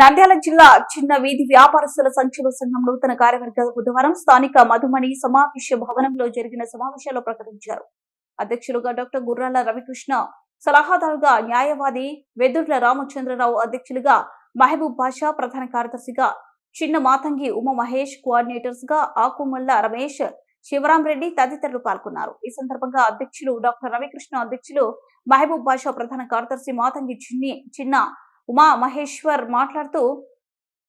నంద్యాల జిల్లా చిన్న వీధి వ్యాపారస్తుల సంక్షేమ సంఘం నూతన కార్యవర్గ బుధవారం స్థానిక మధుమణి సమావేశ భవనంలో జరిగిన సమావేశంలో ప్రకటించారు. అధ్యక్షులుగా డాక్టర్ గుర్రాల రవికృష్ణ సలహాదారుగా న్యాయవాది వెదుర్ల రామచంద్రరావు అధ్యక్షులుగా మహబూబ్ బాషా ప్రధాన కార్యదర్శిగా చిన్న మాతంగి ఉమ మహేష్ కోఆర్డినేటర్స్గా ఆకుమల్ల రమేష్ శివరాం రెడ్డి తదితరులు పాల్గొన్నారు. ఈ సందర్భంగా అధ్యక్షులు డాక్టర్ రవికృష్ణ అధ్యక్షులు మహబూబ్ బాషా ప్రధాన కార్యదర్శి మాతంగి చిన్ని చిన్న ఉమా మహేశ్వర్ మాట్లాడుతూ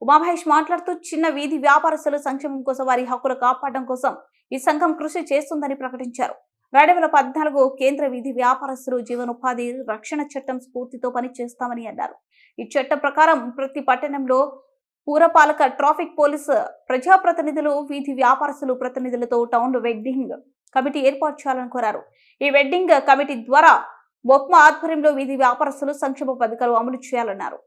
ఉమామహేష్ మాట్లాడుతూ చిన్న వీధి వ్యాపారస్తుల సంక్షేమం కోసం వారి హక్కులు కాపాడడం కోసం ఈ సంఘం కృషి చేస్తుందని ప్రకటించారు. రెండు వేల పద్నాలుగు కేంద్ర వీధి వ్యాపారస్తులు జీవనోపాధి రక్షణ చట్టం స్ఫూర్తితో పనిచేస్తామని అన్నారు. ఈ చట్టం ప్రకారం ప్రతి పట్టణంలో పూరపాలక ట్రాఫిక్ పోలీసు ప్రజాప్రతినిధులు వీధి వ్యాపారస్తులు ప్రతినిధులతో టౌన్ వెడ్డింగ్ కమిటీ ఏర్పాటు చేయాలని కోరారు. ఈ వెడ్డింగ్ కమిటీ ద్వారా బొక్మ ఆధ్వర్యంలో వీధి వ్యాపారస్తులు సంక్షేమ పథకాలు అమలు చేయాలన్నారు.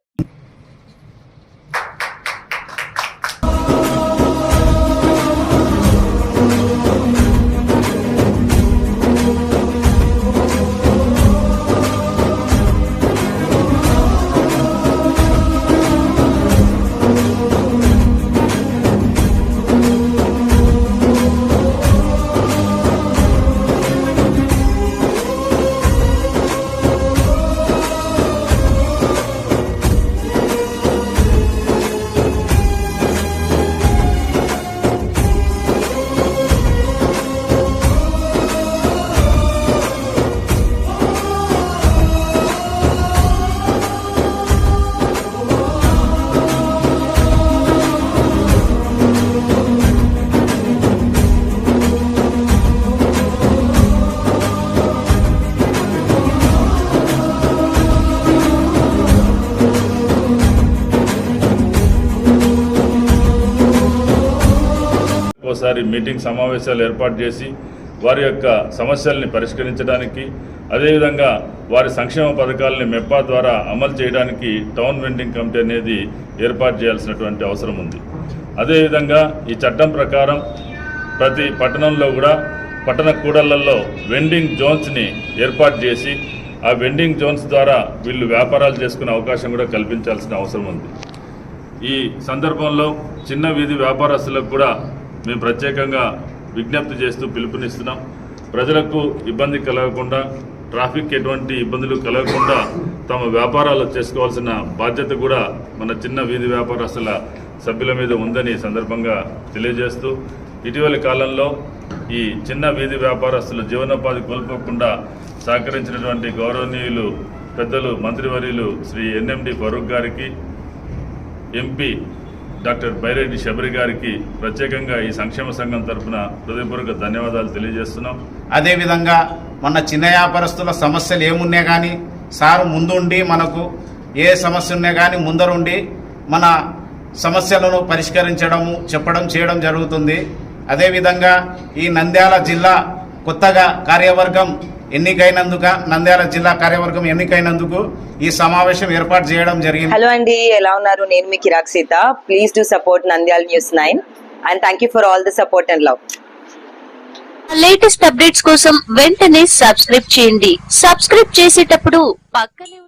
ఒక్కోసారి మీటింగ్ సమావేశాలు ఏర్పాటు చేసి వారి యొక్క సమస్యల్ని పరిష్కరించడానికి అదేవిధంగా వారి సంక్షేమ పథకాలని మెప్పా ద్వారా అమలు చేయడానికి టౌన్ వెండింగ్ కమిటీ అనేది ఏర్పాటు చేయాల్సినటువంటి అవసరం ఉంది. అదేవిధంగా ఈ చట్టం ప్రకారం ప్రతి పట్టణంలో కూడా పట్టణ కూడళ్ళలో వెండింగ్ జోన్స్ని ఏర్పాటు చేసి ఆ వెండింగ్ జోన్స్ ద్వారా వీళ్ళు వ్యాపారాలు చేసుకునే అవకాశం కూడా కల్పించాల్సిన అవసరం ఉంది. ఈ సందర్భంలో చిన్న వీధి వ్యాపారస్తులకు కూడా మేము ప్రత్యేకంగా విజ్ఞప్తి చేస్తూ పిలుపునిస్తున్నాం. ప్రజలకు ఇబ్బంది కలగకుండా ట్రాఫిక్ ఎటువంటి ఇబ్బందులు కలగకుండా తమ వ్యాపారాలు చేసుకోవాల్సిన బాధ్యత కూడా మన చిన్న వీధి వ్యాపారస్తుల సభ్యుల మీద ఉందని సందర్భంగా తెలియజేస్తూ ఇటీవలి కాలంలో ఈ చిన్న వీధి వ్యాపారస్తులు జీవనోపాధి కోల్పోకుండా సహకరించినటువంటి గౌరవనీయులు పెద్దలు మంత్రివర్యులు శ్రీ ఎన్ఎండి ఫరూక్ గారికి ఎంపీ డాక్టర్ బైరెడ్డి శబరి గారికి ప్రత్యేకంగా ఈ సంక్షేమ సంఘం తరఫున హృదయపూర్వక ధన్యవాదాలు తెలియజేస్తున్నాం. అదేవిధంగా మన చిన్న వ్యాపారస్తుల సమస్యలు ఏమున్నా కానీ సార్ ముందుండి మనకు ఏ సమస్య ఉన్నా కానీ ముందరుండి మన సమస్యలను పరిష్కరించడము చెప్పడం చేయడం జరుగుతుంది. అదేవిధంగా ఈ నంద్యాల జిల్లా కొత్తగా కార్యవర్గం ఎన్నికైనందుక నంద్యాల జిల్లా కార్యవర్గం ఎన్నికైనందుకు ఈ సమావేశం ఏర్పాటు చేయడం జరిగింది. హలో అండి ఎలా ఉన్నారు? నేను మీ కిరాక్ Seetha. Please do support Nandyala news nine and thank you for all the support and love latest updates కోసం వెంటనే సబ్స్క్రైబ్ చేయండి. సబ్స్క్రైబ్ చేసేటప్పుడు పక్కనే